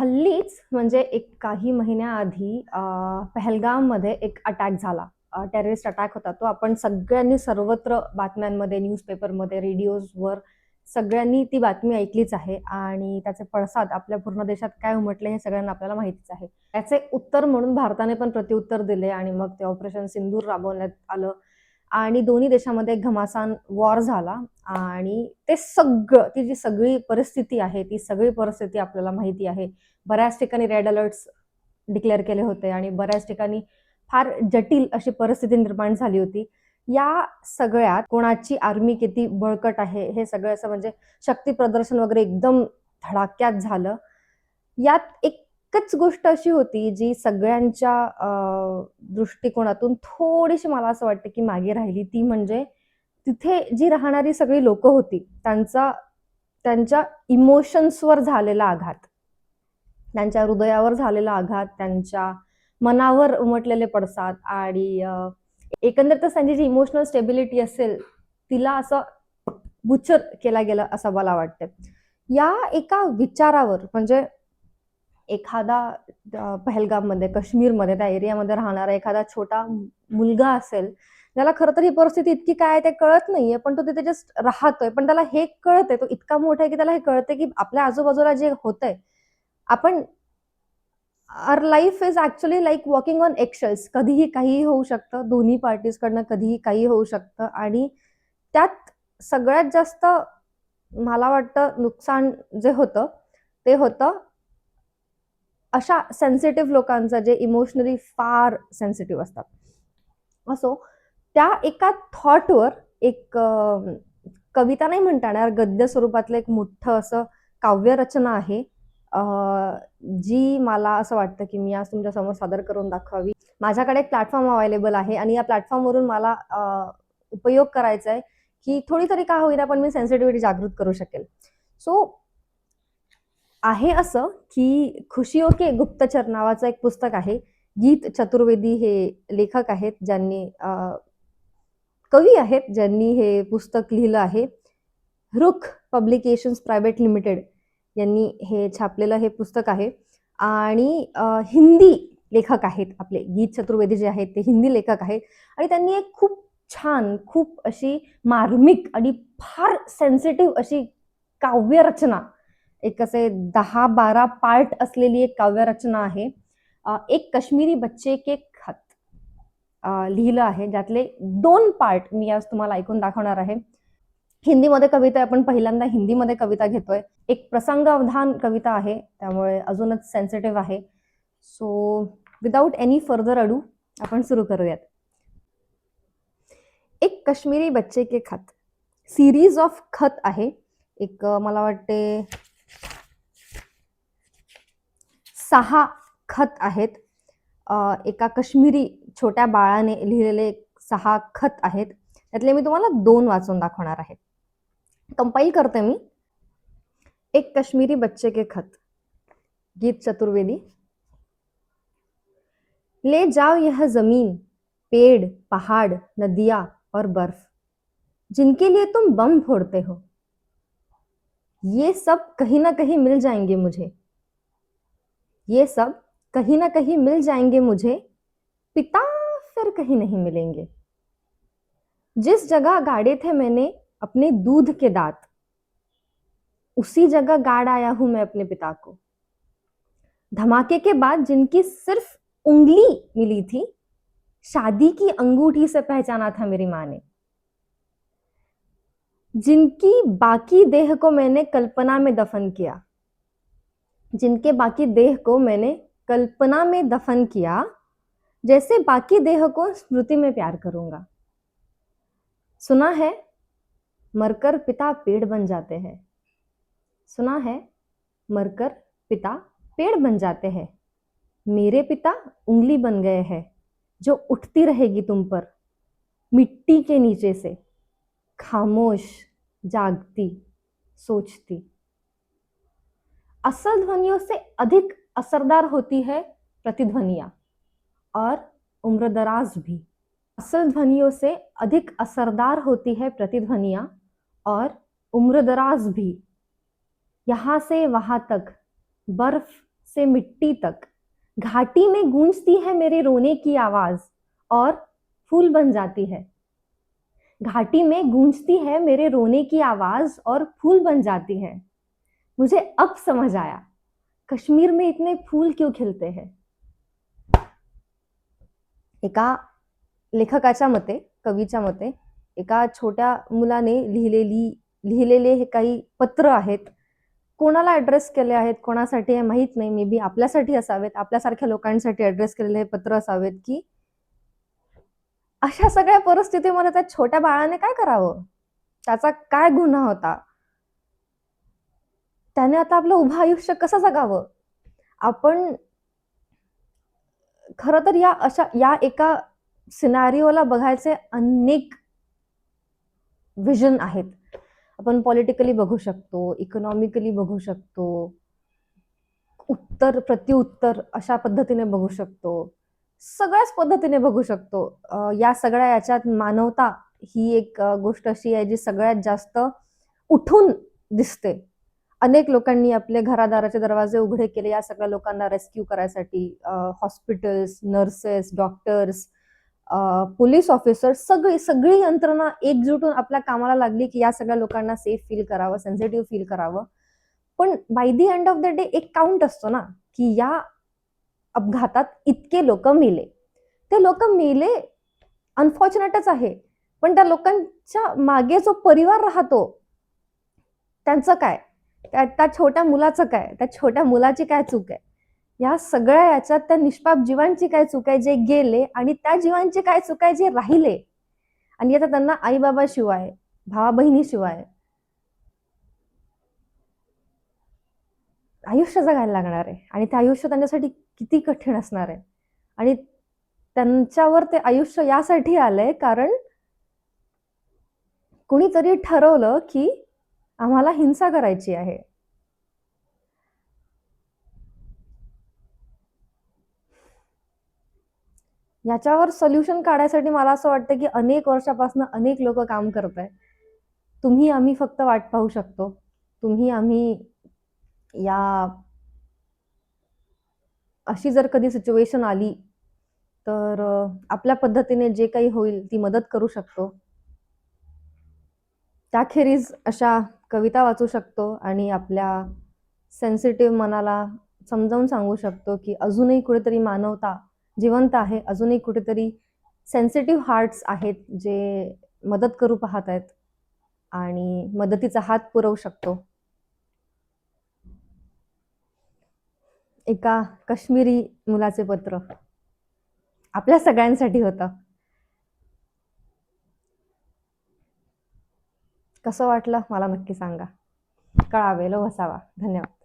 हल्लीच म्हणजे एक काही महिन्याआधी पहलगाममध्ये एक अटॅक झाला. टेररिस्ट अटॅक होता तो. आपण सगळ्यांनी सर्वत्र बातम्यांमध्ये, न्यूजपेपरमध्ये, रेडिओजवर सगळ्यांनी ती बातमी ऐकलीच आहे आणि त्याचे पडसाद आपल्या पूर्ण देशात काय उमटले हे सगळ्यांना आपल्याला माहितीच आहे. त्याचे उत्तर म्हणून भारताने पण प्रत्युत्तर दिले आणि मग ते ऑपरेशन सिंदूर राबवण्यात आलं आणि दोन्ही देशामध्ये एक घमासान वॉर झाला आणि ते सगळं ती जी सगळी परिस्थिती आहे ती सगळी परिस्थिती आपल्याला माहिती आहे. बऱ्याच ठिकाणी रेड अलर्ट्स डिक्लेअर केले होते आणि बऱ्याच ठिकाणी फार जटिल अशी परिस्थिती निर्माण झाली होती. या सगळ्यात कोणाची आर्मी किती बळकट आहे हे सगळं असं म्हणजे शक्ती प्रदर्शन वगैरे एकदम धडाक्यात झालं. यात एकच गोष्ट अशी होती जी सगळ्यांच्या दृष्टिकोनातून थोडीशी मला असं वाटतं की मागे राहिली ती म्हणजे तिथे जी राहणारी सगळी लोकं होती त्यांचा त्यांच्या इमोशन्सवर झालेला आघात. त्यांच्या हृदयावर झालेला आघात, त्यांच्या मनावर उमटलेले पडसाद आणि एकंदरीतच त्यांची जी इमोशनल स्टेबिलिटी असेल तिला असं बुचर केला गेला असं मला वाटतं. या एका विचारावर म्हणजे एखादा पहलगाममध्ये, काश्मीरमध्ये त्या एरियामध्ये राहणारा एखादा छोटा मुलगा असेल, त्याला खरं तर ही परिस्थिती इतकी काय आहे ते कळत नाहीये, पण तो तिथे जस्ट राहतोय. पण त्याला हे कळतंय, तो इतका मोठा आहे की त्याला हे कळतंय की आपल्या आजूबाजूला जे होतंय, आपण our life is actually like walking on eggshells कधीही काहीही होऊ शकतं. दोन्ही पार्टीजकडनं कधीही काही होऊ शकतं आणि त्यात सगळ्यात जास्त मला वाटतं नुकसान जे होतं, ते होतं अशा सेन्सिटिव्ह लोकांचं जे इमोशनली फार सेन्सिटिव्ह असतात. असो, त्या एका थॉटवर एक कविता नाही म्हणता येणार, गद्य स्वरूपातलं एक मोठं असं काव्यरचना आहे. जी मला असं वाटतं की मी आज तुमच्यासमोर सादर करून दाखवावी. माझ्याकडे एक प्लॅटफॉर्म अवेलेबल आहे आणि या प्लॅटफॉर्मवरून मला उपयोग करायचा आहे की थोडी तरी का होईना पण मी सेन्सिटिव्हिटी जागृत करू शकेल. सो आहे असं की खुशी ओके गुप्तचर नावाचं एक पुस्तक आहे. गीत चतुर्वेदी हे लेखक आहेत ज्यांनी कवी आहेत ज्यांनी हे पुस्तक लिहिलं आहे. रुख पब्लिकेशन्स प्रायव्हेट लिमिटेड यांनी हे छापलेलं हे पुस्तक आहे आणि हिंदी लेखक आहेत आपले गीत चतुर्वेदी जे आहेत ते हिंदी लेखक आहेत आणि त्यांनी एक खूप छान, खूप अशी मार्मिक आणि फार सेन्सिटिव्ह अशी काव्यरचना एक असे दहा बारा पार्ट असलेली एक काव्यरचना आहे. एक कश्मीरी बच्चे के खत लिहिलं आहे. ज्यातले दोन पार्ट मी आज तुम्हाला ऐकून दाखवणार आहे. हिंदीमध्ये कविता आपण पहिल्यांदा हिंदीमध्ये कविता घेतोय. एक प्रसंगावधान कविता आहे. त्यामुळे अजूनच सेन्सिटिव्ह आहे. So without any further ado आपण सुरू करूयात. एक कश्मीरी बच्चे के खत. सिरीज ऑफ खत आहे. एक मला वाटते सहा खत आहेत. एका कश्मीरी छोट्या बाळाने लिहिलेले सहा खत आहेत. त्यातले मी तुम्हाला दोन वाचून दाखवणार आहेत कंपाइल करते मी. एक कश्मीरी बच्चे के खत. गीत चतुर्वेदी. ले जाओ यह ज़मीन, पेड़, पहाड़, नदियाँ और बर्फ़, जिनके लिए तुम बम फोड़ते हो। ये सब कहीं ना कहीं मिल जाएँगे मुझे। ये सब कहीं ना कहीं मिल जाएँगे मुझे, पिता फिर कहीं नहीं मिलेंगे। जिस जगह गाड़े थे मैंने अपने दूध के दाँत, उसी जगह गाड़ आया हूँ मैं अपने पिता को। धमाके के बाद जिनकी सिर्फ़ उंगली मिली थी, शादी की अंगूठी से पहचाना था मेरी माँ ने। जिनकी बाकी देह को मैंने कल्पना में दफन किया। जिनके बाकी देह को मैंने कल्पना में दफन किया, जैसे बाकी देह को स्मृति में प्यार करूँगा सुना है, मरकर पिता पेड़ बन जाते हैं। सुना है, मरकर पिता पेड़ बन जाते हैं। मेरे पिता उंगली बन गए हैं, जो उठती रहेगी तुम पर, मिट्टी के नीचे से, खामोश, जागती, सोचती। असल ध्वनियों से अधिक असरदार होती है प्रतिध्वनिया और उम्रदराज भी। असल ध्वनियों से अधिक असरदार होती है प्रतिध्वनियाँ और उम्रदराज भी। यहाँ से वहाँ तक, बर्फ़ से मिट्टी तक। घाटी में गूंजती है मेरे रोने की आवाज़ और फूल बन जाती है। घाटी में गूंजती है मेरे रोने की आवाज़ और फूल बन जाती है। मुझे अब समझ आया, कश्मीर में इतने फूल क्यों खिलते हैं? एका लेखकाच्या मते, कवीच्या मते एका छोट्या मुलाने लिहिलेली लिहिलेले हे काही पत्र आहेत. कोणाला ऍड्रेस केले आहेत कोणासाठी हे माहीत नाही. मे बी आपल्यासाठी असावेत आपल्यासारख्या लोकांसाठी ऍड्रेस केलेले हे पत्र असावेत की अशा सगळ्या परिस्थितीमध्ये त्या छोट्या बाळाने काय करावं? त्याचा काय गुन्हा होता? त्याने आता आपलं उभं आयुष्य कसं जगावं? आपण खर तर या अशा या एका सिनारिओला बघायचे अनेक विजन आहेत. आपण पॉलिटिकली बघू शकतो इकॉनॉमिकली बघू शकतो उत्तर प्रत्युत्तर अशा पद्धतीने बघू शकतो. सगळ्याच पद्धतीने बघू शकतो. या सगळ्या याच्यात मानवता ही एक गोष्ट अशी आहे जी सगळ्यात जास्त उठून दिसते. अनेक लोकांनी आपले घरादाराचे दरवाजे उघडे केले या सगळ्या लोकांना रेस्क्यू करायसाठी hospitals nurses doctors police officer सगळी सगळी यंत्रणा एकजुटून आपल्या कामाला लागली की या सगळ्या लोकांना सेफ फील करावं सेन्सिटिव्ह फील करावं. पण by the end of the day एक काउंट असतो ना की या अपघातात इतके लोक मेले. ते लोक मेले अनफॉर्च्युनेटच आहे. पण त्या लोकांच्या मागे जो परिवार राहतो त्यांचं काय? त्या त्या छोट्या मुलाचं काय? त्या छोट्या मुलाची काय चूक आहे? या सगळ्या याच्यात त्या निष्पाप जीवांची काय चूक आहे जे गेले आणि त्या जीवांची काय चूक आहे जे राहिले? आणि आता त्यांना आई बाबा शिवाय भावा बहिणी शिवाय आयुष्य जगायला लागणार आहे. आणि ते आयुष्य त्यांच्यासाठी किती कठीण असणार आहे. आणि त्यांच्यावर ते आयुष्य यासाठी आलंय कारण कुणीतरी ठरवलं की आम्हाला हिंसा करायची आहे. याच्यावर सोल्युशन काढायसाठी मला असं वाटतं की अनेक वर्षापासून अनेक लोक काम करत आहे तुम्ही आम्ही फक्त वाट पाहू शकतो. तुम्ही आम्ही या अशी जर कधी सिच्युएशन आली तर आपल्या पद्धतीने जे काही होईल ती मदत करू शकतो. त्याखेरीज अशा कविता वाचू शकतो आणि आपल्या सेन्सिटिव्ह मनाला समजावून सांगू शकतो की अजूनही कुठेतरी मानवता जिवंत आहे. अजूनही कुठेतरी सेन्सिटिव्ह हार्ट्स आहेत जे मदत करू पाहत आहेत आणि मदतीचा हात पुरवू शकतो. एका काश्मीरी मुलाचे पत्र. आपल्या सगळ्यांसाठी होतं. कसं वाटलं? मला नक्की सांगा. कळावेल वसावा धन्यवाद.